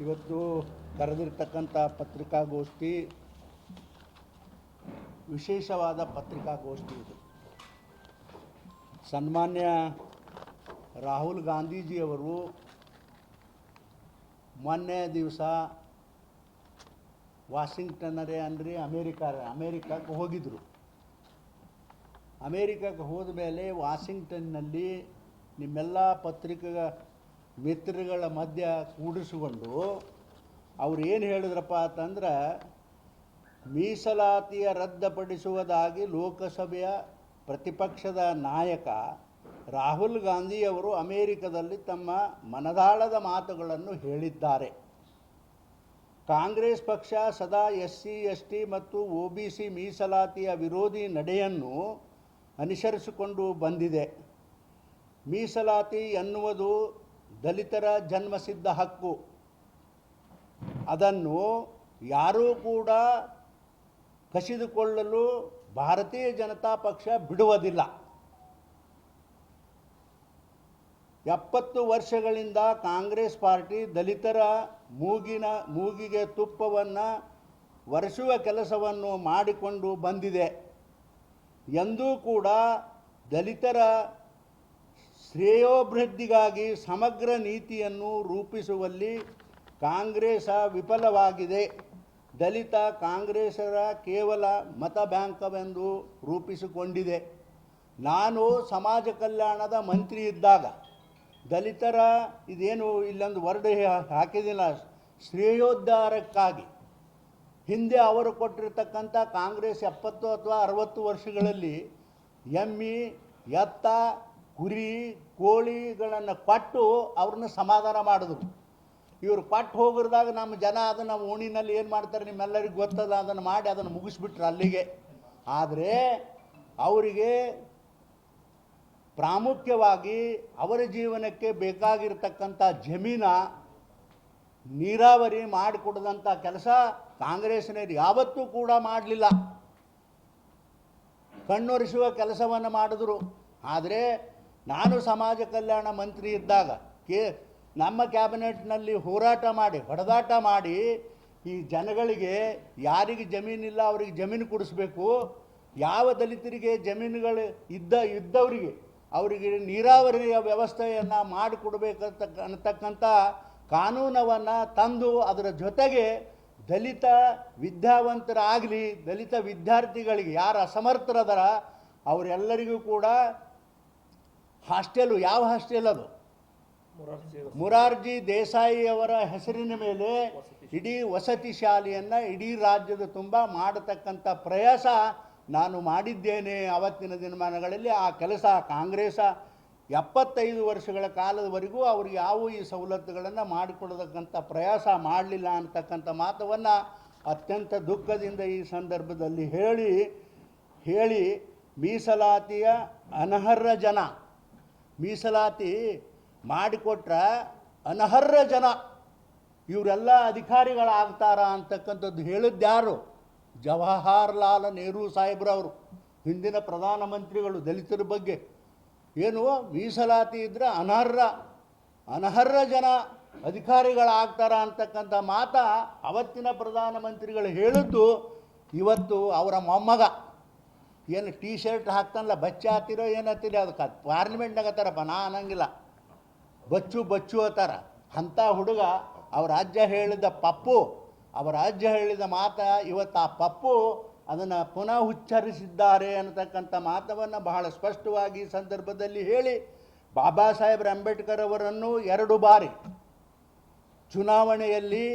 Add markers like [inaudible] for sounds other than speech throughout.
ಇವತ್ತು ಕರೆದಿರ್ತಕ್ಕಂಥ ಪತ್ರಿಕಾಗೋಷ್ಠಿ ವಿಶೇಷವಾದ ಪತ್ರಿಕಾಗೋಷ್ಠಿ ಇದು. ಸನ್ಮಾನ್ಯ ರಾಹುಲ್ ಗಾಂಧೀಜಿಯವರು ಮೊನ್ನೆ ದಿವಸ ವಾಷಿಂಗ್ಟನ್ನರೇ ಅಂದರೆ ಅಮೇರಿಕ, ಅಮೇರಿಕಕ್ಕೆ ಹೋಗಿದ್ದರು ಅಮೇರಿಕಕ್ಕೆ ಹೋದ ಮೇಲೆ ವಾಷಿಂಗ್ಟನ್ನಲ್ಲಿ ನಿಮ್ಮೆಲ್ಲ ಪತ್ರಿಕೆಗ, ಮಿತ್ರಗಳ ಮಧ್ಯ ಕೂಡಿಸಿಕೊಂಡು ಅವ್ರು ಏನು ಹೇಳಿದ್ರಪ್ಪ ಅಂತಂದ್ರೆ, ಮೀಸಲಾತಿಯ ರದ್ದುಪಡಿಸುವುದಾಗಿ ಲೋಕಸಭೆಯ ಪ್ರತಿಪಕ್ಷದ ನಾಯಕ ರಾಹುಲ್ ಗಾಂಧಿಯವರು ಅಮೇರಿಕದಲ್ಲಿ ತಮ್ಮ ಮನದಾಳದ ಮಾತುಗಳನ್ನು ಹೇಳಿದ್ದಾರೆ. ಕಾಂಗ್ರೆಸ್ ಪಕ್ಷ ಸದಾ ಎಸ್ ಸಿ ಎಸ್ ಟಿ ಮತ್ತು ಒ ಬಿ ಸಿ ಮೀಸಲಾತಿಯ ವಿರೋಧಿ ನಡೆಯನ್ನು ಅನುಸರಿಸಿಕೊಂಡು ಬಂದಿದೆ. ಮೀಸಲಾತಿ ಎನ್ನುವುದು ದಲಿತರ ಜನ್ಮಸಿದ್ಧ ಹಕ್ಕು. ಅದನ್ನು ಯಾರೂ ಕೂಡ ಕಸಿದುಕೊಳ್ಳಲು ಭಾರತೀಯ ಜನತಾ ಪಕ್ಷ ಬಿಡುವುದಿಲ್ಲ. ಎಪ್ಪತ್ತು ವರ್ಷಗಳಿಂದ ಕಾಂಗ್ರೆಸ್ ಪಾರ್ಟಿ ದಲಿತರ ಮೂಗಿನ, ಮೂಗಿಗೆ ತುಪ್ಪವನ್ನು ಒರೆಸುವ ಕೆಲಸವನ್ನು ಮಾಡಿಕೊಂಡು ಬಂದಿದೆ. ಎಂದೂ ಕೂಡ ದಲಿತರ ಶ್ರೇಯೋಭಿವೃದ್ಧಿಗಾಗಿ ಸಮಗ್ರ ನೀತಿಯನ್ನು ರೂಪಿಸುವಲ್ಲಿ ಕಾಂಗ್ರೆಸ ವಿಫಲವಾಗಿದೆ. ದಲಿತ ಕಾಂಗ್ರೆಸರ ಕೇವಲ ಮತ ಬ್ಯಾಂಕವೆಂದು ರೂಪಿಸಿಕೊಂಡಿದೆ. ನಾನು ಸಮಾಜ ಕಲ್ಯಾಣದ ಮಂತ್ರಿ ಇದ್ದಾಗ ದಲಿತರ ಇದೇನು ಇಲ್ಲೊಂದು ವರ್ಡ್ ಹಾಕಿದಿಲ್ಲ. ಶ್ರೇಯೋದ್ಧಾರಕ್ಕಾಗಿ. ಹಿಂದೆ ಅವರು ಕೊಟ್ಟಿರ್ತಕ್ಕಂಥ ಕಾಂಗ್ರೆಸ್ ಎಪ್ಪತ್ತು ಅಥವಾ ಅರವತ್ತು ವರ್ಷಗಳಲ್ಲಿ ಎಮ್ಮಿ, ಎತ್ತ, ಕುರಿ, ಕೋಳಿಗಳನ್ನು ಕೊಟ್ಟು ಅವ್ರನ್ನ ಸಮಾಧಾನ ಮಾಡಿದ್ರು ಇವರು ಕೊಟ್ಟು ಹೋಗಿರ್ದಾಗ ನಮ್ಮ ಜನ ಅದನ್ನು ಓಣಿನಲ್ಲಿ ಏನು ಮಾಡ್ತಾರೆ ನಿಮ್ಮೆಲ್ಲರಿಗೂ ಗೊತ್ತದ, ಅದನ್ನು ಮಾಡಿ ಅದನ್ನು ಮುಗಿಸ್ಬಿಟ್ರು ಅಲ್ಲಿಗೆ. ಆದರೆ ಅವರಿಗೆ ಪ್ರಾಮುಖ್ಯವಾಗಿ ಅವರ ಜೀವನಕ್ಕೆ ಬೇಕಾಗಿರ್ತಕ್ಕಂಥ ಜಮೀನ ನೀರಾವರಿ ಮಾಡಿಕೊಡದಂಥ ಕೆಲಸ ಕಾಂಗ್ರೆಸ್ನವರು ಯಾವತ್ತೂ ಕೂಡ ಮಾಡಲಿಲ್ಲ. ಕಣ್ಣೊರೆಸುವ ಕೆಲಸವನ್ನು ಮಾಡಿದ್ರು. ಆದರೆ ನಾನು ಸಮಾಜ ಕಲ್ಯಾಣ ಮಂತ್ರಿ ಇದ್ದಾಗ ಕೆ ನಮ್ಮ ಕ್ಯಾಬಿನೆಟ್ನಲ್ಲಿ ಹೋರಾಟ ಮಾಡಿ, ಹೊಡೆದಾಟ ಮಾಡಿ ಈ ಜನಗಳಿಗೆ ಯಾರಿಗೆ ಜಮೀನಿಲ್ಲ ಅವರಿಗೆ ಜಮೀನು ಕೊಡಿಸ್ಬೇಕು, ಯಾವ ದಲಿತರಿಗೆ ಜಮೀನುಗಳು ಇದ್ದ ಇದ್ದವರಿಗೆ ಅವರಿಗೆ ನೀರಾವರಿಯ ವ್ಯವಸ್ಥೆಯನ್ನು ಮಾಡಿಕೊಡ್ಬೇಕಂತ ಅನ್ನತಕ್ಕಂಥ ಕಾನೂನವನ್ನು ತಂದು ಅದರ ಜೊತೆಗೆ ದಲಿತ ವಿದ್ಯಾವಂತರಾಗಲಿ ದಲಿತ ವಿದ್ಯಾರ್ಥಿಗಳಿಗೆ ಯಾರು ಅಸಮರ್ಥರದರ ಅವರೆಲ್ಲರಿಗೂ ಕೂಡ ಹಾಸ್ಟೆಲು ಯಾವ ಹಾಸ್ಟೆಲ್ ಅದು? ಮುರಾರ್ಜಿ ದೇಸಾಯಿಯವರ ಹೆಸರಿನ ಮೇಲೆ ಇಡೀ ವಸತಿ ಶಾಲೆಯನ್ನು ಇಡೀ ರಾಜ್ಯದ ತುಂಬ ಮಾಡತಕ್ಕಂಥ ಪ್ರಯಾಸ ನಾನು ಮಾಡಿದ್ದೇನೆ ಅವತ್ತಿನ ದಿನಮಾನಗಳಲ್ಲಿ, ಆ ಕೆಲಸ ಕಾಂಗ್ರೆಸ ಎಪ್ಪತ್ತೈದು ವರ್ಷಗಳ ಕಾಲದವರೆಗೂ ಅವ್ರಿಗೆ ಯಾವ ಈ ಸವಲತ್ತುಗಳನ್ನು ಮಾಡಿಕೊಡತಕ್ಕಂಥ ಪ್ರಯಾಸ ಮಾಡಲಿಲ್ಲ ಅಂತಕ್ಕಂಥ ಮಾತವನ್ನು ಅತ್ಯಂತ ದುಃಖದಿಂದ ಈ ಸಂದರ್ಭದಲ್ಲಿ ಹೇಳಿ ಹೇಳಿ ಮೀಸಲಾತಿಯ ಅನರ್ಹ ಜನ, ಮೀಸಲಾತಿ ಮಾಡಿಕೊಟ್ರ ಅನರ್ಹ ಜನ, ಇವರೆಲ್ಲ ಅಧಿಕಾರಿಗಳಾಗ್ತಾರ ಅಂತಕ್ಕಂಥದ್ದು ಹೇಳಿದ್ಯಾರು? ಜವಾಹರ್ಲಾಲ್ ನೆಹರು ಸಾಹೇಬ್ರವರು, ಹಿಂದಿನ ಪ್ರಧಾನಮಂತ್ರಿಗಳು ದಲಿತರ ಬಗ್ಗೆ ಏನು ಮೀಸಲಾತಿ ಇದ್ದರೆ ಅನರ್ಹ ಅನರ್ಹ ಜನ ಅಧಿಕಾರಿಗಳಾಗ್ತಾರ ಅಂತಕ್ಕಂಥ ಮಾತ ಅವತ್ತಿನ ಪ್ರಧಾನಮಂತ್ರಿಗಳು ಹೇಳಿದ್ದು ಇವತ್ತು ಅವರ ಮೊಮ್ಮಗ. ಏನು ಟೀ ಶರ್ಟ್ ಹಾಕ್ತಾನಲ್ಲ, ಬಚ್ಚ ಹಾಕ್ತಿರೋ ಏನು ಹತ್ತಿರ ಅದಕ್ಕೆ ಪಾರ್ಲಿಮೆಂಟ್ನಾಗ ಹತ್ತಾರಪ್ಪ ನಾ ಅನ್ನಂಗಿಲ್ಲ ಬಚ್ಚು ಬಚ್ಚು ಅತ್ತಾರ ಅಂಥ ಹುಡುಗ ಅವ್ರ ರಾಜ್ಯ ಹೇಳಿದ ಪಪ್ಪು ಅವರ ಅಜ್ಜ ಹೇಳಿದ ಮಾತ ಇವತ್ತು ಆ ಪಪ್ಪು ಅದನ್ನು ಪುನಃ ಉಚ್ಚರಿಸಿದ್ದಾರೆ ಅನ್ನತಕ್ಕಂಥ ಮಾತವನ್ನು ಬಹಳ ಸ್ಪಷ್ಟವಾಗಿ ಈ ಸಂದರ್ಭದಲ್ಲಿ ಹೇಳಿ ಬಾಬಾ ಸಾಹೇಬ್ರ ಅಂಬೇಡ್ಕರ್ ಅವರನ್ನು ಎರಡು ಬಾರಿ ಚುನಾವಣೆಯಲ್ಲಿ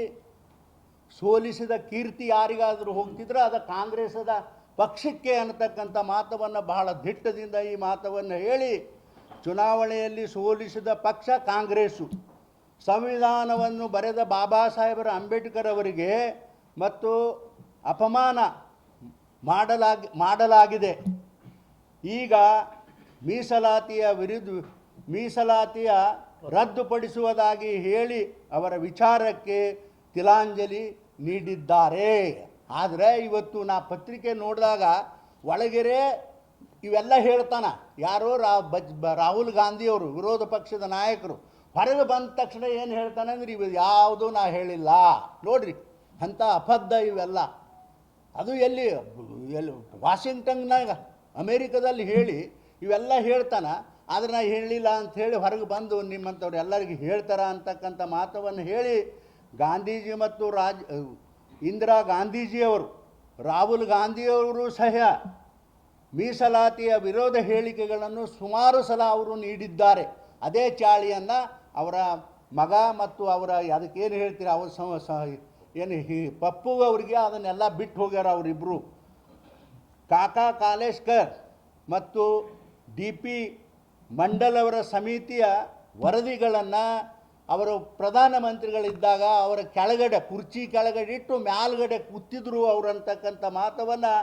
ಸೋಲಿಸಿದ ಕೀರ್ತಿ ಯಾರಿಗಾದರೂ ಹೋಗ್ತಿದ್ರೆ ಅದು ಕಾಂಗ್ರೆಸ್ಸದ ಪಕ್ಷಕ್ಕೆ ಅನ್ನತಕ್ಕಂಥ ಮಾತವನ್ನು ಬಹಳ ದಿಟ್ಟದಿಂದ ಈ ಮಾತವನ್ನು ಹೇಳಿ ಚುನಾವಣೆಯಲ್ಲಿ ಸೋಲಿಸಿದ ಪಕ್ಷ ಕಾಂಗ್ರೆಸ್ಸು. ಸಂವಿಧಾನವನ್ನು ಬರೆದ ಬಾಬಾ ಸಾಹೇಬರ ಅಂಬೇಡ್ಕರ್ ಅವರಿಗೆ ಮತ್ತು ಅಪಮಾನ ಮಾಡಲಾಗಿ, ಮಾಡಲಾಗಿದೆ. ಈಗ ಮೀಸಲಾತಿಯ ವಿರುದ್ಧ, ಮೀಸಲಾತಿಯ ರದ್ದುಪಡಿಸುವುದಾಗಿ ಹೇಳಿ ಅವರ ವಿಚಾರಕ್ಕೆ ತಿಲಾಂಜಲಿ ನೀಡಿದ್ದಾರೆ. ಆದರೆ ಇವತ್ತು ನಾ ಪತ್ರಿಕೆ ನೋಡಿದಾಗ ಒಳಗೆರೆ ಇವೆಲ್ಲ ಹೇಳ್ತಾನ. ಯಾರೋ ರಾ, ಬಜ್ ರಾಹುಲ್ ಗಾಂಧಿಯವರು, ವಿರೋಧ ಪಕ್ಷದ ನಾಯಕರು ಹೊರಗೆ ಬಂದ ತಕ್ಷಣ ಏನು ಹೇಳ್ತಾನೆ ಅಂದ್ರೆ ಇವು ಯಾವುದೂ ನಾ ಹೇಳಿಲ್ಲ. ನೋಡ್ರಿ, ಅಂಥ ಅಬದ್ಧ ಇವೆಲ್ಲ. ಅದು ಎಲ್ಲಿ ಎಲ್ಲಿ, ವಾಷಿಂಗ್ಟನ್ನಾಗ, ಅಮೇರಿಕದಲ್ಲಿ ಹೇಳಿ, ಇವೆಲ್ಲ ಹೇಳ್ತಾನೆ. ಆದ್ರೆ ನಾ ಹೇಳಿಲ್ಲ ಅಂತ ಹೇಳಿ ಹೊರಗೆ ಬಂದು ನಿಮ್ಮಂಥವ್ರು ಎಲ್ಲರಿಗೂ ಹೇಳ್ತಾರ ಅಂತಕ್ಕಂಥ ಮಾತವನ್ನು ಹೇಳಿ, ಗಾಂಧೀಜಿ ಮತ್ತು ರಾಜ್, ಇಂದಿರಾ ಗಾಂಧೀಜಿಯವರು, ರಾಹುಲ್ ಗಾಂಧಿಯವರು ಸಹ ಮೀಸಲಾತಿಯ ವಿರೋಧ ಹೇಳಿಕೆಗಳನ್ನು ಸುಮಾರು ಸಲ ಅವರು ನೀಡಿದ್ದಾರೆ. ಅದೇ ಚಾಳಿಯನ್ನು ಅವರ ಮಗ ಮತ್ತು ಅವರ ಅದಕ್ಕೇನು ಹೇಳ್ತೀರಾ, ಅವ್ರ ಸಮ ಸ ಏನು ಹಿ ಪಪ್ಪು ಅವರಿಗೆ ಅದನ್ನೆಲ್ಲ ಬಿಟ್ಟು ಹೋಗ್ಯಾರ ಅವರಿಬ್ಬರು ಕಾಕಾ ಕಾಲೇಶ್ಕರ್ ಮತ್ತು ಡಿ ಪಿ ಮಂಡಲ್ ಅವರ ಸಮಿತಿಯ ವರದಿಗಳನ್ನು ಅವರು ಪ್ರಧಾನಮಂತ್ರಿಗಳಿದ್ದಾಗ ಅವರ ಕೆಳಗಡೆ, ಕುರ್ಚಿ ಕೆಳಗಡೆ ಇಟ್ಟು ಮ್ಯಾಲ್ಗಡೆ ಕೂತಿದ್ರು ಅವರು ಅಂತಕ್ಕಂಥ ಮಾತವನ್ನು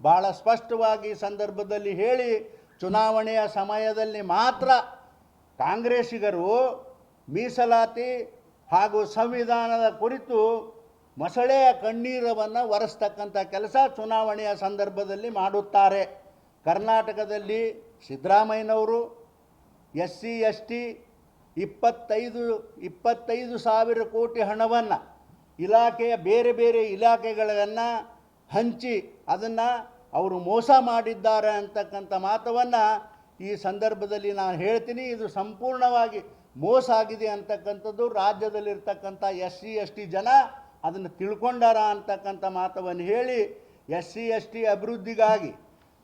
ಭಾಳ ಸ್ಪಷ್ಟವಾಗಿ ಸಂದರ್ಭದಲ್ಲಿ ಹೇಳಿ, ಚುನಾವಣೆಯ ಸಮಯದಲ್ಲಿ ಮಾತ್ರ ಕಾಂಗ್ರೆಸ್ಸಿಗರು ಮೀಸಲಾತಿ ಹಾಗೂ ಸಂವಿಧಾನದ ಕುರಿತು ಮೊಸಳೆಯ ಕಣ್ಣೀರವನ್ನು ಒರೆಸ್ತಕ್ಕಂಥ ಕೆಲಸ ಚುನಾವಣೆಯ ಸಂದರ್ಭದಲ್ಲಿ ಮಾಡುತ್ತಾರೆ. ಕರ್ನಾಟಕದಲ್ಲಿ ಸಿದ್ದರಾಮಯ್ಯನವರು ಎಸ್ ಸಿ ಎಸ್ ಟಿ ಇಪ್ಪತ್ತೈದು ಇಪ್ಪತ್ತೈದು ಸಾವಿರ ಕೋಟಿ ಹಣವನ್ನು ಇಲಾಖೆಯ ಬೇರೆ ಬೇರೆ ಇಲಾಖೆಗಳನ್ನು ಹಂಚಿ ಅದನ್ನು ಅವರು ಮೋಸ ಮಾಡಿದ್ದಾರೆ ಅಂತಕ್ಕಂಥ ಮಾತವನ್ನು ಈ ಸಂದರ್ಭದಲ್ಲಿ ನಾನು ಹೇಳ್ತೀನಿ. ಇದು ಸಂಪೂರ್ಣವಾಗಿ ಮೋಸ ಆಗಿದೆ ಅಂತಕ್ಕಂಥದ್ದು ರಾಜ್ಯದಲ್ಲಿರ್ತಕ್ಕಂಥ ಎಸ್ ಸಿ, ಎಸ್ ಟಿ ಜನ ಅದನ್ನು ತಿಳ್ಕೊಂಡಾರ ಅಂತಕ್ಕಂಥ ಮಾತವನ್ನು ಹೇಳಿ ಎಸ್ ಸಿ, ಎಸ್ ಟಿ ಅಭಿವೃದ್ಧಿಗಾಗಿ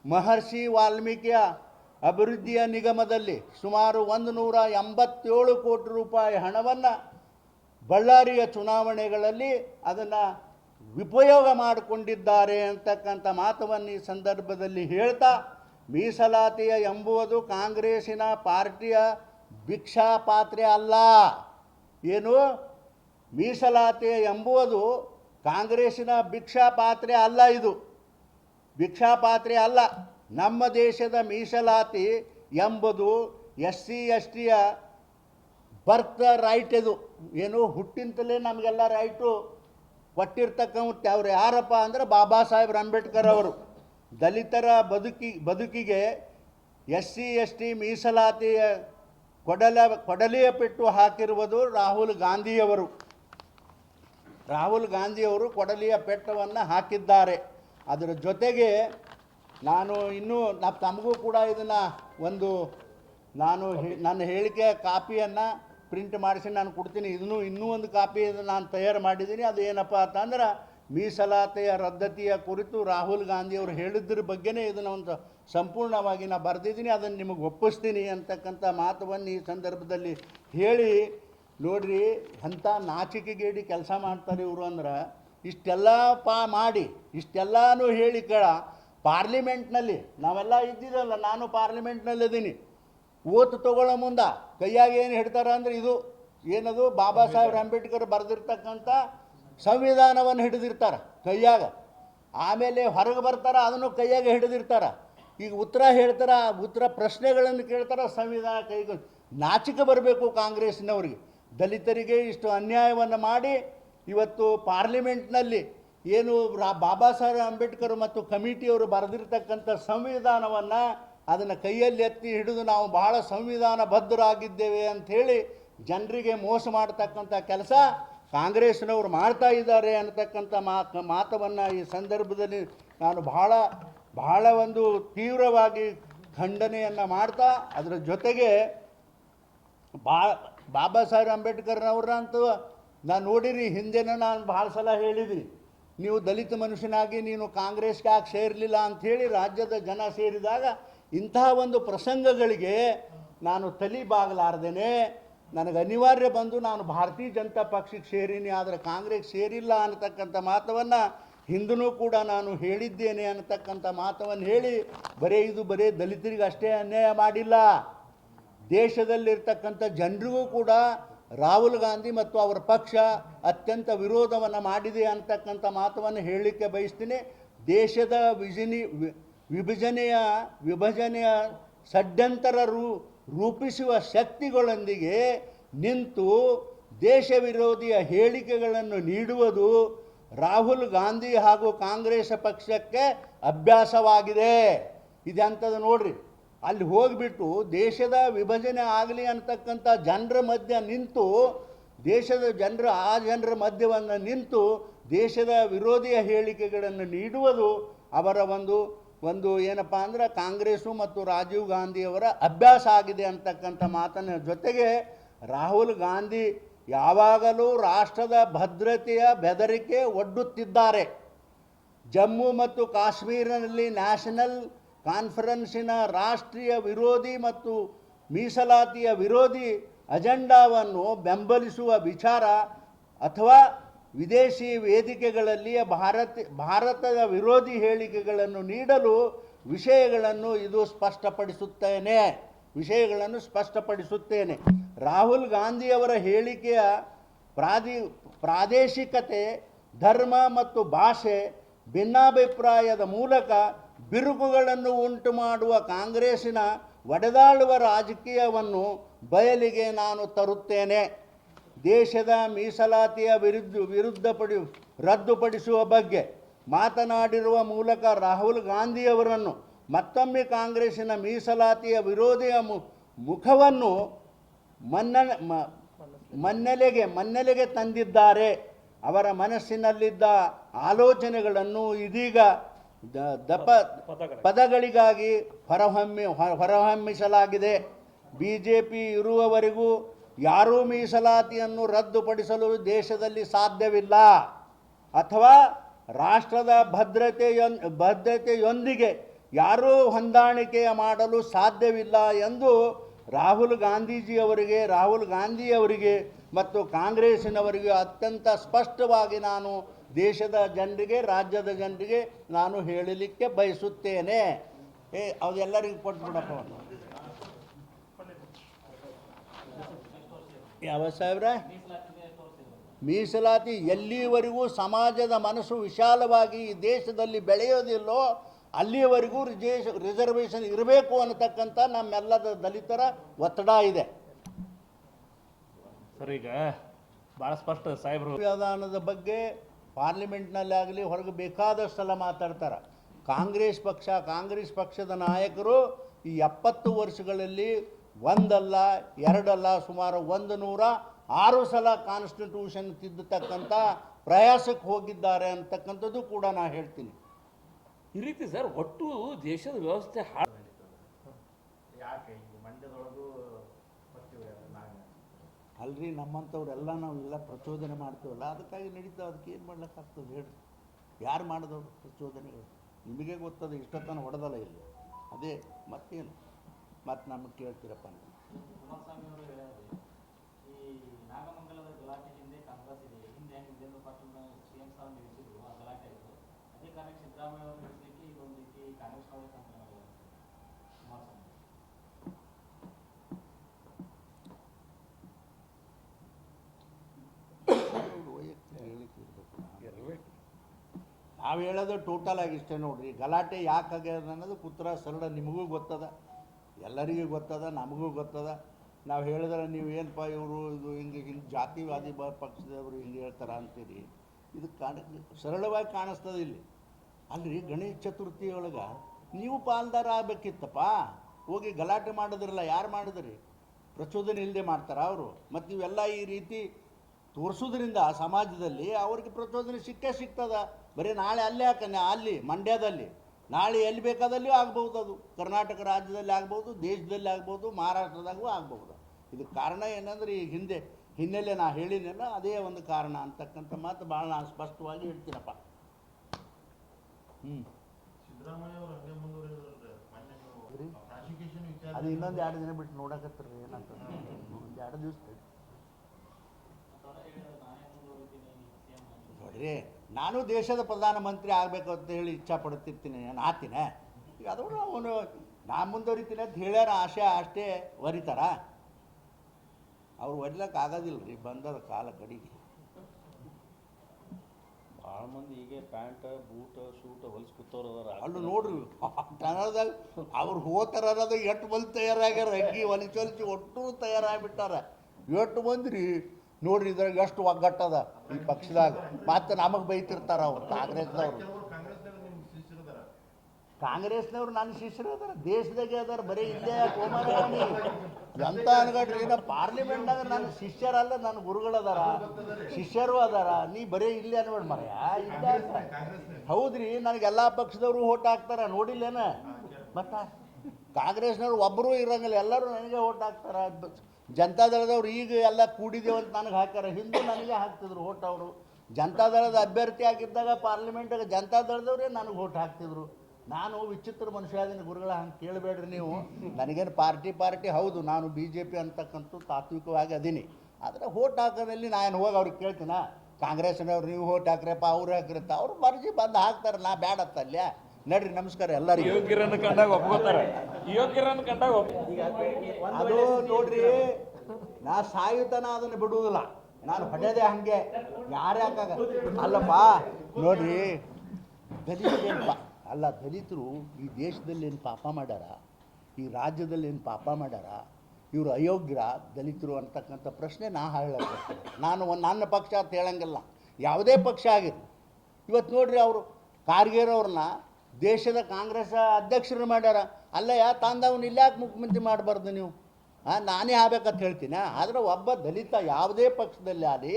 ಮಹರ್ಷಿ ವಾಲ್ಮೀಕಿಯ ಅಭಿವೃದ್ಧಿಯ ನಿಗಮದಲ್ಲಿ ಸುಮಾರು ಒಂದು ನೂರ ಎಂಬತ್ತೇಳು ಕೋಟಿ ರೂಪಾಯಿ ಹಣವನ್ನು ಬಳ್ಳಾರಿಯ ಚುನಾವಣೆಗಳಲ್ಲಿ ಅದನ್ನು ಉಪಯೋಗ ಮಾಡಿಕೊಂಡಿದ್ದಾರೆ ಅಂತಕ್ಕಂಥ ಮಾತವನ್ನು ಈ ಸಂದರ್ಭದಲ್ಲಿ ಹೇಳ್ತಾ ಮೀಸಲಾತಿಯ ಎಂಬುವುದು ಕಾಂಗ್ರೆಸ್ಸಿನ ಪಾರ್ಟಿಯ ಭಿಕ್ಷಾ ಪಾತ್ರೆ ಅಲ್ಲ. ಏನು? ಮೀಸಲಾತಿ ಎಂಬುವುದು ಕಾಂಗ್ರೆಸ್ಸಿನ ಭಿಕ್ಷಾ ಪಾತ್ರೆ ಅಲ್ಲ ಇದು. ಭಿಕ್ಷಾ ಪಾತ್ರೆ ಅಲ್ಲ. ನಮ್ಮ ದೇಶದ ಮೀಸಲಾತಿ ಎಂಬುದು ಎಸ್ ಸಿ ಎಸ್ ಟಿಯ ಬರ್ತ್ ರೈಟ್ ಇದು. ಏನು? ಹುಟ್ಟಿಂತಲೇ ನಮಗೆಲ್ಲ ರೈಟು ಕೊಟ್ಟಿರ್ತಕ್ಕಂಥ ಅವ್ರು ಯಾರಪ್ಪ ಅಂದರೆ ಬಾಬಾ ಸಾಹೇಬ್ ಅಂಬೇಡ್ಕರ್ ಅವರು. ದಲಿತರ ಬದುಕಿ, ಬದುಕಿಗೆ ಎಸ್ ಸಿ ಎಸ್ ಟಿ ಮೀಸಲಾತಿಯ ಕೊಡಲ ಕೊಡಲಿಯ ಪೆಟ್ಟು ಹಾಕಿರುವುದು ರಾಹುಲ್ ಗಾಂಧಿಯವರು. ರಾಹುಲ್ ಗಾಂಧಿಯವರು ಕೊಡಲಿಯ ಪೆಟ್ಟವನ್ನು ಹಾಕಿದ್ದಾರೆ. ಅದರ ಜೊತೆಗೆ ನಾನು ಇನ್ನೂ ನಮ್ಮ ತಮಗೂ ಕೂಡ ಇದನ್ನು ಒಂದು ನಾನು ನನ್ನ ಹೇಳಿಕೆಯ ಕಾಪಿಯನ್ನು ಪ್ರಿಂಟ್ ಮಾಡಿಸಿ ನಾನು ಕೊಡ್ತೀನಿ. ಇದನ್ನು ಇನ್ನೂ ಒಂದು ಕಾಪಿ ನಾನು ತಯಾರು ಮಾಡಿದ್ದೀನಿ. ಅದು ಏನಪ್ಪ ಅಂತಂದ್ರೆ ಮೀಸಲಾತಿಯ ರದ್ದತಿಯ ಕುರಿತು ರಾಹುಲ್ ಗಾಂಧಿಯವರು ಹೇಳಿದ್ರ ಬಗ್ಗೆನೇ ಇದನ್ನು ಒಂದು ಸಂಪೂರ್ಣವಾಗಿ ನಾನು ಬರೆದಿದ್ದೀನಿ, ಅದನ್ನು ನಿಮಗೆ ಒಪ್ಪಿಸ್ತೀನಿ ಅಂತಕ್ಕಂಥ ಮಾತುವನ್ನು ಈ ಸಂದರ್ಭದಲ್ಲಿ ಹೇಳಿ. ನೋಡ್ರಿ, ಅಂಥ ನಾಚಿಕೆಗೇಡಿ ಕೆಲಸ ಮಾಡ್ತಾರೆ ಇವರು ಅಂದ್ರೆ ಇಷ್ಟೆಲ್ಲ ಪಾ ಮಾಡಿ, ಇಷ್ಟೆಲ್ಲನೂ ಹೇಳಿ ಕೇಳ, ಪಾರ್ಲಿಮೆಂಟ್ನಲ್ಲಿ ನಾವೆಲ್ಲ ಇದ್ದಿದ್ದಲ್ಲ, ನಾನು ಪಾರ್ಲಿಮೆಂಟ್ನಲ್ಲಿ ಇದ್ದೀನಿ. ಓತು ತಗೊಳ್ಳೋ ಮುಂದೆ ಕೈಯಾಗ ಏನು ಹಿಡ್ತಾರೆ ಅಂದರೆ ಇದು, ಏನದು, ಬಾಬಾ ಸಾಹೇಬ್ ಅಂಬೇಡ್ಕರ್ ಬರೆದಿರ್ತಕ್ಕಂಥ ಸಂವಿಧಾನವನ್ನು ಹಿಡಿದಿರ್ತಾರೆ ಕೈಯಾಗ. ಆಮೇಲೆ ಹೊರಗೆ ಬರ್ತಾರ, ಅದನ್ನು ಕೈಯಾಗ ಹಿಡಿದಿರ್ತಾರ. ಈಗ ಉತ್ತರ ಹೇಳ್ತಾರ, ಉತ್ತರ ಪ್ರಶ್ನೆಗಳನ್ನು ಕೇಳ್ತಾರ ಸಂವಿಧಾನ ಕೈಗೆ. ನಾಚಿಕೆ ಬರಬೇಕು ಕಾಂಗ್ರೆಸ್ನವ್ರಿಗೆ ದಲಿತರಿಗೆ ಇಷ್ಟು ಅನ್ಯಾಯವನ್ನು ಮಾಡಿ, ಇವತ್ತು ಪಾರ್ಲಿಮೆಂಟ್ನಲ್ಲಿ ಏನು ಬಾಬಾ ಸಾಹೇಬ್ ಅಂಬೇಡ್ಕರ್ ಮತ್ತು ಕಮಿಟಿಯವರು ಬರೆದಿರ್ತಕ್ಕಂಥ ಸಂವಿಧಾನವನ್ನು ಅದನ್ನು ಕೈಯಲ್ಲಿ ಎತ್ತಿ ಹಿಡಿದು ನಾವು ಬಹಳ ಸಂವಿಧಾನ ಬದ್ಧರಾಗಿದ್ದೇವೆ ಅಂಥೇಳಿ ಜನರಿಗೆ ಮೋಸ ಮಾಡ್ತಕ್ಕಂಥ ಕೆಲಸ ಕಾಂಗ್ರೆಸ್ನವರು ಮಾಡ್ತಾ ಇದ್ದಾರೆ ಅನ್ನತಕ್ಕಂಥ ಮಾತು, ಮಾತವನ್ನು ಈ ಸಂದರ್ಭದಲ್ಲಿ ನಾನು ಬಹಳ ಬಹಳ ಒಂದು ತೀವ್ರವಾಗಿ ಖಂಡನೆಯನ್ನು ಮಾಡ್ತಾ, ಅದರ ಜೊತೆಗೆ ಬಾ, ಬಾಬಾ ಸಾಹೇಬ್ ಅಂಬೇಡ್ಕರ್ನವ್ರಂತೂ ನಾನು ನೋಡಿರಿ, ಹಿಂದೆನೂ ನಾನು ಭಾಳ ಸಲ ಹೇಳಿದ್ದೀನಿ ನೀವು ದಲಿತ ಮನುಷ್ಯನಾಗಿ ನೀನು ಕಾಂಗ್ರೆಸ್ಗೆ ಯಾಕೆ ಸೇರಲಿಲ್ಲ ಅಂಥೇಳಿ ರಾಜ್ಯದ ಜನ ಸೇರಿದಾಗ ಇಂತಹ ಒಂದು ಪ್ರಸಂಗಗಳಿಗೆ ನಾನು ತಲಿ ಬಾಗಲಾರ್ದೇನೆ ನನಗೆ ಅನಿವಾರ್ಯ ಬಂದು ನಾನು ಭಾರತೀಯ ಜನತಾ ಪಕ್ಷಕ್ಕೆ ಸೇರೀನಿ, ಆದರೆ ಕಾಂಗ್ರೆಸ್ ಸೇರಿಲ್ಲ ಅನ್ನತಕ್ಕಂಥ ಮಾತವನ್ನು ಹಿಂದೂ ಕೂಡ ನಾನು ಹೇಳಿದ್ದೇನೆ ಅನ್ನತಕ್ಕಂಥ ಮಾತವನ್ನು ಹೇಳಿ ಬರೇ ಇದು ಬರೀ ದಲಿತರಿಗೆ ಅಷ್ಟೇ ಅನ್ಯಾಯ ಮಾಡಿಲ್ಲ. ದೇಶದಲ್ಲಿರ್ತಕ್ಕಂಥ ಜನರಿಗೂ ಕೂಡ ರಾಹುಲ್ ಗಾಂಧಿ ಮತ್ತು ಅವರ ಪಕ್ಷ ಅತ್ಯಂತ ವಿರೋಧವನ್ನು ಮಾಡಿದೆ ಅಂತಕ್ಕಂಥ ಮಾತವನ್ನು ಹೇಳಲಿಕ್ಕೆ ಬಯಸ್ತೀನಿ. ದೇಶದ ವಿಜನಿ ವಿಭಜನೆಯ ವಿಭಜನೆಯ ಷಡ್ಯಂತರ ರೂ ರೂಪಿಸುವ ಶಕ್ತಿಗಳೊಂದಿಗೆ ನಿಂತು ದೇಶ ವಿರೋಧಿಯ ಹೇಳಿಕೆಗಳನ್ನು ನೀಡುವುದು ರಾಹುಲ್ ಗಾಂಧಿ ಹಾಗೂ ಕಾಂಗ್ರೆಸ್ ಪಕ್ಷಕ್ಕೆ ಅಭ್ಯಾಸವಾಗಿದೆ. ಇದೆಂಥದ್ದು ನೋಡ್ರಿ, ಅಲ್ಲಿ ಹೋಗಿಬಿಟ್ಟು ದೇಶದ ವಿಭಜನೆ ಆಗಲಿ ಅಂತಕ್ಕಂಥ ಜನರ ಮಧ್ಯ ನಿಂತು, ದೇಶದ ಜನರ, ಆ ಜನರ ಮಧ್ಯವನ್ನು ನಿಂತು ದೇಶದ ವಿರೋಧಿಯ ಹೇಳಿಕೆಗಳನ್ನು ನೀಡುವುದು ಅವರ ಒಂದು ಒಂದು ಏನಪ್ಪ ಅಂದ್ರೆ ಕಾಂಗ್ರೆಸ್ಸು ಮತ್ತು ರಾಜೀವ್ ಗಾಂಧಿಯವರ ಅಭ್ಯಾಸ ಆಗಿದೆ ಅಂತಕ್ಕಂಥ ಮಾತನ್ನ ಜೊತೆಗೆ ರಾಹುಲ್ ಗಾಂಧಿ ಯಾವಾಗಲೂ ರಾಷ್ಟ್ರದ ಭದ್ರತೆಯ ಬೆದರಿಕೆ ಒಡ್ಡುತ್ತಿದ್ದಾರೆ. ಜಮ್ಮು ಮತ್ತು ಕಾಶ್ಮೀರನಲ್ಲಿ ನ್ಯಾಷನಲ್ ಕಾನ್ಫರೆನ್ಸಿನ ರಾಷ್ಟ್ರೀಯ ವಿರೋಧಿ ಮತ್ತು ಮೀಸಲಾತಿಯ ವಿರೋಧಿ ಅಜೆಂಡಾವನ್ನು ಬೆಂಬಲಿಸುವ ವಿಚಾರ ಅಥವಾ ವಿದೇಶಿ ವೇದಿಕೆಗಳಲ್ಲಿ ಭಾರತ, ಭಾರತದ ವಿರೋಧಿ ಹೇಳಿಕೆಗಳನ್ನು ನೀಡಲು ವಿಷಯಗಳನ್ನು ಇದು ಸ್ಪಷ್ಟಪಡಿಸುತ್ತೇನೆ. ವಿಷಯಗಳನ್ನು ಸ್ಪಷ್ಟಪಡಿಸುತ್ತೇನೆ. ರಾಹುಲ್ ಗಾಂಧಿಯವರ ಹೇಳಿಕೆಯ ಪ್ರಾದಿ, ಪ್ರಾದೇಶಿಕತೆ, ಧರ್ಮ ಮತ್ತು ಭಾಷೆ ಭಿನ್ನಾಭಿಪ್ರಾಯದ ಮೂಲಕ ಬಿರುಕುಗಳನ್ನು ಉಂಟು ಮಾಡುವ ಕಾಂಗ್ರೆಸ್ಸಿನ ಒಡೆದಾಳುವ ರಾಜಕೀಯವನ್ನು ಬಯಲಿಗೆ ನಾನು ತರುತ್ತೇನೆ. ದೇಶದ ಮೀಸಲಾತಿಯ ವಿರುದ್ಧ ವಿರುದ್ಧ ವಿರುದ್ಧಪಡಿ ರದ್ದುಪಡಿಸುವ ಬಗ್ಗೆ ಮಾತನಾಡಿರುವ ಮೂಲಕ ರಾಹುಲ್ ಗಾಂಧಿಯವರನ್ನು ಮತ್ತೊಮ್ಮೆ ಕಾಂಗ್ರೆಸ್ಸಿನ ಮೀಸಲಾತಿಯ ವಿರೋಧಿಯ ಮು- ಮುಖವನ್ನು ಮನ್ನ ಮ- ಮನ್ನೆಲೆಗೆ ಮನ್ನೆಲೆಗೆ ತಂದಿದ್ದಾರೆ. ಅವರ ಮನಸ್ಸಿನಲ್ಲಿದ್ದ ಆಲೋಚನೆಗಳನ್ನು ಇದೀಗ ದ- ದಪ ಪದಗಳಿಗಾಗಿ. ಹೊರಹೊಮ್ಮಿ ಹೊರ- ಹೊರಹೊಮ್ಮಿಸಲಾಗಿದೆ. ಬಿ ಜೆ ಪಿ ಇರುವವರೆಗೂ ಯಾರೂ ಮೀಸಲಾತಿಯನ್ನು ರದ್ದುಪಡಿಸಲು ದೇಶದಲ್ಲಿ ಸಾಧ್ಯವಿಲ್ಲ. ಅಥವಾ ರಾಷ್ಟ್ರದ ಭದ್ರತೆಯ, ಭದ್ರತೆಯೊಂದಿಗೆ ಯಾರೂ ಹೊಂದಾಣಿಕೆಯ ಮಾಡಲು ಸಾಧ್ಯವಿಲ್ಲ ಎಂದು ರಾಹುಲ್ ಗಾಂಧೀಜಿಯವರಿಗೆ, ರಾಹುಲ್ ಗಾಂಧಿಯವರಿಗೆ ಮತ್ತು ಕಾಂಗ್ರೆಸ್ಸಿನವರಿಗೆ ಅತ್ಯಂತ ಸ್ಪಷ್ಟವಾಗಿ ನಾನು ದೇಶದ ಜನರಿಗೆ, ರಾಜ್ಯದ ಜನರಿಗೆ ನಾನು ಹೇಳಲಿಕ್ಕೆ ಬಯಸುತ್ತೇನೆ. ಏ ಅದೆಲ್ಲರಿಗೂ ಕೊಟ್ಬಿಡಪ್ಪ ಅವ್ನು. ಯಾವ ಸಾಹೇಬ್ರ ಮೀಸಲಾತಿ. ಎಲ್ಲಿವರೆಗೂ ಸಮಾಜದ ಮನಸ್ಸು ವಿಶಾಲವಾಗಿ ಈ ದೇಶದಲ್ಲಿ ಬೆಳೆಯೋದಿಲ್ಲೋ ಅಲ್ಲಿಯವರೆಗೂ ರಿಜೇಶ್ ರಿಸರ್ವೇಷನ್ ಇರಬೇಕು ಅನ್ನತಕ್ಕಂಥ ನಮ್ಮೆಲ್ಲದ ದಲಿತರ ಒತ್ತಡ ಇದೆ. ಸರ್ ಈಗ ಭಾಳ ಸ್ಪಷ್ಟ ಸಾಹೇಬರು. ಸಂವಿಧಾನದ ಬಗ್ಗೆ ಪಾರ್ಲಿಮೆಂಟ್ನಲ್ಲಿ ಆಗಲಿ ಹೊರಗೆ ಬೇಕಾದಷ್ಟೆಲ್ಲ ಮಾತಾಡ್ತಾರೆ. ಕಾಂಗ್ರೆಸ್ ಪಕ್ಷ ಕಾಂಗ್ರೆಸ್ ಪಕ್ಷದ ನಾಯಕರು ಈ ಎಪ್ಪತ್ತು ವರ್ಷಗಳಲ್ಲಿ ಒಂದಲ್ಲ ಎರಡಲ್ಲ ಸುಮಾರು ಒಂದು ನೂರ ಆರು ಸಲ ಕಾನ್ಸ್ಟಿಟ್ಯೂಷನ್ ತಿದ್ದತಕ್ಕಂಥ ಪ್ರಯಾಸಕ್ಕೆ ಹೋಗಿದ್ದಾರೆ ಅಂತಕ್ಕಂಥದ್ದು ಕೂಡ ನಾ ಹೇಳ್ತೀನಿ. ಈ ರೀತಿ ಸರ್ ಒಟ್ಟು ದೇಶದ ವ್ಯವಸ್ಥೆ ಹಾಳು ನಾವು? ಅಲ್ರಿ ನಮ್ಮಂಥವ್ರೆಲ್ಲ ನಾವೆಲ್ಲ ಪ್ರಚೋದನೆ ಮಾಡ್ತೀವಲ್ಲ ಅದಕ್ಕಾಗಿ ನಡೀತಾವೆ ಅದಕ್ಕೆ ಏನು ಮಾಡ್ಲಿಕ್ಕಾಗ್ತದೆ ಹೇಳ್ರಿ. ಯಾರು ಮಾಡಿದವರು ಪ್ರಚೋದನೆಗಳು? ನಿಮಗೆ ಗೊತ್ತದ ಇಷ್ಟೊತ್ತನ ಹೊಡೆದಲ್ಲ ಇಲ್ಲಿ. ಅದೇ ಮತ್ತೇನು? ಮತ್ತೆ ನಮಗೆ ಕೇಳ್ತೀರಪ್ಪ ನೀವು ಹೇಳೋದು ಟೋಟಲ್ [coughs] ಆಗಿ ಇಷ್ಟೇ ನೋಡ್ರಿ. ಗಲಾಟೆ ಯಾಕೆ ಆಗ್ಯದ ಅನ್ನೋದು ಪುತ್ರ ಸರಳ ನಿಮಗೂ ಗೊತ್ತದ. ಎಲ್ಲರಿಗೂ ಗೊತ್ತದ, ನಮಗೂ ಗೊತ್ತದ. ನಾವು ಹೇಳಿದ್ರೆ ನೀವು ಏನಪ್ಪ ಇವರು ಇದು ಹಿಂಗೆ ಹಿಂಗೆ ಜಾತಿವಾದಿ ಬ ಪಕ್ಷದವರು ಹಿಂಗೆ ಹೇಳ್ತಾರೆ ಅಂತೀರಿ. ಇದು ಕಾಣ, ಸರಳವಾಗಿ ಕಾಣಿಸ್ತದೆ ಇಲ್ಲಿ. ಅಲ್ರಿ ಗಣೇಶ ಚತುರ್ಥಿ ಒಳಗೆ ನೀವು ಪಾಲ್ದಾರ ಆಗಬೇಕಿತ್ತಪ್ಪ. ಹೋಗಿ ಗಲಾಟೆ ಮಾಡಿದ್ರಲ್ಲ, ಯಾರು ಮಾಡಿದ್ರಿ? ಪ್ರಚೋದನೆ ಇಲ್ಲದೆ ಮಾಡ್ತಾರ ಅವರು. ಮತ್ತು ಇವೆಲ್ಲ ಈ ರೀತಿ ತೋರಿಸೋದ್ರಿಂದ ಸಮಾಜದಲ್ಲಿ ಅವ್ರಿಗೆ ಪ್ರಚೋದನೆ ಸಿಕ್ಕೇ ಸಿಗ್ತದ. ಬರೀ ನಾಳೆ ಅಲ್ಲೇ ಹಾಕನೆ ಅಲ್ಲಿ, ಮಂಡ್ಯದಲ್ಲಿ. ನಾಳೆ ಎಲ್ಲಿ ಬೇಕಾದಲ್ಲಿಯೂ ಆಗ್ಬೋದು ಅದು. ಕರ್ನಾಟಕ ರಾಜ್ಯದಲ್ಲಿ ಆಗ್ಬೋದು ದೇಶದಲ್ಲಿ ಆಗ್ಬೋದು ಮಹಾರಾಷ್ಟ್ರದಾಗೂ ಆಗ್ಬೋದು. ಇದಕ್ಕೆ ಕಾರಣ ಏನಂದ್ರೆ ಈ ಹಿಂದೆ ಹಿನ್ನೆಲೆ ನಾ ಹೇಳಿನಲ್ಲ ಅದೇ ಒಂದು ಕಾರಣ ಅಂತಕ್ಕಂಥ ಮಾತು ಭಾಳ ನಾನು ಸ್ಪಷ್ಟವಾಗಿ ಹೇಳ್ತೀನಪ್ಪ. ಹ್ಞೂ ಅದು ಇನ್ನೊಂದು ಎರಡು ದಿನ ಬಿಟ್ಟು ನೋಡಕತ್ತೀರಿ ಏನಂತ. ಒಂದು ಎರಡು ದಿವಸ ನೋಡ್ರಿ ನಾನು ದೇಶದ ಪ್ರಧಾನಮಂತ್ರಿ ಆಗಬೇಕು ಅಂತ ಹೇಳಿ ಇಚ್ಛಾ ಪಡುತ್ತಿರ್ತೀನಿ ನಾನು ಆತಿನೇ. ಈಗ ಅದು ಅವನು ನಾ ಮುಂದುವರಿತೀನಿ ಅಂತ ಹೇಳ್ಯಾರ ಆಶೆ ಅಷ್ಟೇ ವರಿತಾರ. ಅವ್ರು ಒರಿಲಕ್ಕೆ ಆಗೋದಿಲ್ಲ ರೀ ಬಂದದ ಕಾಲ ಕಡೆಗೆ. ಭಾಳ ಮಂದಿ ಈಗ ಪ್ಯಾಂಟ್ ಬೂಟ್ ಶೂಟ್ ಹೊಲ್ಸ್ ಕೂತವ್ರು ಅದಾರ. ಅಲ್ಲೂ ನೋಡ್ರಿ ಕನ್ನಡದಾಗ ಅವ್ರು ಹೋತಾರ ಅನ್ನೋದು ಎಷ್ಟು ಮಂದಿ ತಯಾರಾಗ್ಯಾರ? ಅಂಗಿ ಹೊಲಿಸಿ ಹೊಲಿಸಿ ಒಟ್ಟು ತಯಾರಾಗ್ಬಿಟ್ಟಾರ. ಎಷ್ಟು ಮಂದಿ ರೀ ನೋಡ್ರಿ, ಇದ್ರಾಗ ಎಷ್ಟು ಒಗ್ಗಟ್ಟದ ಈ ಪಕ್ಷದಾಗ. ಮತ್ತೆ ನಮಗೆ ಬೈತಿರ್ತಾರ ಅವ್ರು ಶಿಷ್ಯರಿದಾರ ಕಾಂಗ್ರೆಸ್ನವ್ರು ನನ್ನ ಶಿಷ್ಯರು ಅದಾರ, ದೇಶದಾಗೆ ಅದಾರ, ಬರೀ ಇಲ್ಲೇ ಕುಮಾರಸ್ವಾಮಿ ಎಂತ ಅನ್ಗಟ್ರಿ ನಮ್ಮ ಪಾರ್ಲಿಮೆಂಟ್ನಾಗ ನನ್ನ ಶಿಷ್ಯರಲ್ಲ ನನ್ನ ಗುರುಗಳದಾರ ಶಿಷ್ಯರು ಅದಾರ, ನೀ ಬರೀ ಇಲ್ಲೇ ಅನ್ಬೇಡ ಮರ ಇಲ್ಲೇ ಹೌದ್ರಿ ನನಗೆಲ್ಲ ಪಕ್ಷದವರು ಓಟ್ ಹಾಕ್ತಾರ, ನೋಡಿಲ್ಲೇನ? ಮತ್ತ ಕಾಂಗ್ರೆಸ್ನವ್ರು ಒಬ್ಬರು ಇರಂಗಿಲ್ಲ, ಎಲ್ಲರೂ ನನಗೆ ಓಟ್ ಹಾಕ್ತಾರ. ಜನತಾದಳದವ್ರು ಈಗ ಎಲ್ಲ ಕೂಡಿದೇವು ಅಂತ ನನಗೆ ಹಾಕ್ಯಾರ. ಹಿಂದೂ ನನಗೆ ಹಾಕ್ತಿದ್ರು ಓಟ್ ಅವರು. ಜನತಾದಳದ ಅಭ್ಯರ್ಥಿ ಆಗಿದ್ದಾಗ ಪಾರ್ಲಿಮೆಂಟಾಗ ಜನತಾದಳದವ್ರೇ ನನಗೆ ಓಟ್ ಹಾಕ್ತಿದ್ರು. ನಾನು ವಿಚಿತ್ರ ಮನುಷ್ಯ ಆದಿನ ಗುರುಗಳ, ಹಂಗೆ ಕೇಳಬೇಡ್ರಿ ನೀವು. ನನಗೇನು ಪಾರ್ಟಿ ಪಾರ್ಟಿ ಹೌದು, ನಾನು ಬಿ ಜೆ ಪಿ ಅಂತಕ್ಕಂಥ ತಾತ್ವಿಕವಾಗಿ ಅದೀನಿ. ಆದರೆ ಓಟ್ ಹಾಕೋದಲ್ಲಿ ನಾನು ಹೋಗಿ ಅವ್ರಿಗೆ ಕೇಳ್ತೀನ? ಕಾಂಗ್ರೆಸ್ನವ್ರು ನೀವು ಓಟ್ ಹಾಕ್ರಪ್ಪ, ಅವ್ರು ಹಾಕ್ರತ್ತ ಅವ್ರು ಮರ್ಜಿ ಬಂದು ಹಾಕ್ತಾರೆ ನಾ ಬ್ಯಾಡತ್ತಲ್ಯ? ನಡ್ರಿ ನಮಸ್ಕಾರ ಎಲ್ಲರಿಗೂ. ಯೋಗ್ಯರನ್ನು ಕಂಡಾಗ ಒಪ್ಕೋತಾರೆ. ಯೋಗ್ಯರನ್ನು ಕಂಡಾಗ ಹೋಗ್ ಅದು ನೋಡ್ರಿ ನಾ ಸಾಯುತನ ಅದನ್ನು ಬಿಡುವುದಿಲ್ಲ. ನಾನು ಹೊಡೆದೆ ಹಂಗೆ. ಯಾರೇ ಹಾಕಾಗ ಅಲ್ಲಪ್ಪ ನೋಡ್ರಿ ದಲಿತರೇನು ಪಾ ಅಲ್ಲ ದಲಿತರು ಈ ದೇಶದಲ್ಲಿ ಏನು ಪಾಪ ಮಾಡ್ಯಾರ? ಈ ರಾಜ್ಯದಲ್ಲಿ ಏನು ಪಾಪ ಮಾಡ್ಯಾರ? ಇವರು ಅಯೋಗ್ಯರ ದಲಿತರು ಅಂತಕ್ಕಂಥ ಪ್ರಶ್ನೆ ನಾ ಹೇಳಕ್ಕೆ ನಾನು ಒಂದು ನನ್ನ ಪಕ್ಷ ಅಂತ ಹೇಳಂಗಿಲ್ಲ. ಯಾವುದೇ ಪಕ್ಷ ಆಗಿರಲಿ. ಇವತ್ತು ನೋಡ್ರಿ ಅವರು ಕಾರ್ಗೇರವ್ರನ್ನ ದೇಶದ ಕಾಂಗ್ರೆಸ್ ಅಧ್ಯಕ್ಷರು ಮಾಡ್ಯಾರ. ಅಲ್ಲ, ಯಾ ತಂದವನು ಇಲ್ಲಾಕೆ ಮುಖ್ಯಮಂತ್ರಿ ಮಾಡಬಾರ್ದು ನೀವು? ಹಾಂ ನಾನೇ ಆಗ್ಬೇಕಂತ ಹೇಳ್ತೀನಿ. ಆದರೆ ಒಬ್ಬ ದಲಿತ ಯಾವುದೇ ಪಕ್ಷದಲ್ಲಿ ಆಗಲಿ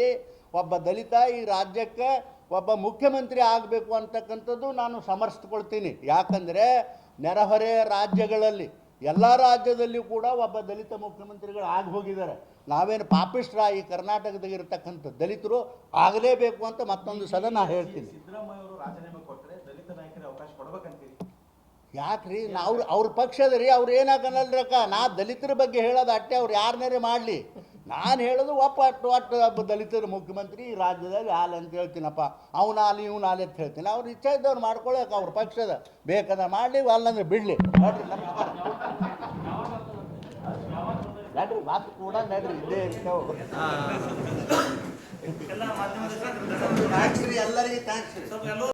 ಒಬ್ಬ ದಲಿತ ಈ ರಾಜ್ಯಕ್ಕೆ ಒಬ್ಬ ಮುಖ್ಯಮಂತ್ರಿ ಆಗಬೇಕು ಅಂತಕ್ಕಂಥದ್ದು ನಾನು ಸಮರ್ಥಿಸ್ಕೊಳ್ತೀನಿ. ಯಾಕಂದರೆ ನೆರೆಹೊರೆ ರಾಜ್ಯಗಳಲ್ಲಿ, ಎಲ್ಲ ರಾಜ್ಯದಲ್ಲಿಯೂ ಕೂಡ ಒಬ್ಬ ದಲಿತ ಮುಖ್ಯಮಂತ್ರಿಗಳು ಆಗಿ ಹೋಗಿದ್ದಾರೆ. ನಾವೇನು ಪಾಪಿಷ್ಟ್ರ ಈ ಕರ್ನಾಟಕದಾಗಿರ್ತಕ್ಕಂಥ ದಲಿತರು ಆಗಲೇಬೇಕು ಅಂತ ಮತ್ತೊಂದು ಸಲ ನಾನು ಹೇಳ್ತೀನಿ. ಯಾಕ್ರಿ? ನಾ ಅವ್ರ ಅವ್ರ ಪಕ್ಷದ ರೀ ಅವ್ರು ಏನಾಗನಲ್ರಕ್ಕ? ನಾ ದಲಿತರ ಬಗ್ಗೆ ಹೇಳೋದು ಅಟ್ಟೆ ಅವ್ರು ಯಾರನ್ನೇ ಮಾಡಲಿ? ನಾನು ಹೇಳೋದು ಒಪ್ಪ ಅಟ್ಟು ಅಟ್ಟು ಒಬ್ಬ ದಲಿತರ ಮುಖ್ಯಮಂತ್ರಿ ಈ ರಾಜ್ಯದಲ್ಲಿ ಹಾಲು ಅಂತ ಹೇಳ್ತೀನಪ್ಪ. ಅವನಾಲಿ ಇವನಾಲಿ ಅಂತ ಹೇಳ್ತೀನಿ. ಅವ್ರು ಇಚ್ಛೆ ಇದ್ದವ್ರು ಮಾಡ್ಕೊಳಕ್ಕೆ ಅವ್ರ ಪಕ್ಷದ. ಬೇಕಾದ ಮಾಡಲಿ ಅಲ್ಲಂದ್ರೆ ಬಿಡಲಿ. ನೋಡ್ರಿ ನಮಸ್ಕಾರ ನಡ್ರಿ ಮಾತು ಕೂಡ ನಡ್ರಿ ಇದ್ದೇ ಇರ್ತೇವೆ. ಎಲ್ಲರಿಗೆ ಥ್ಯಾಂಕ್ಸ್ ಸ್ವಲ್ಪ ಎಲ್ಲೋ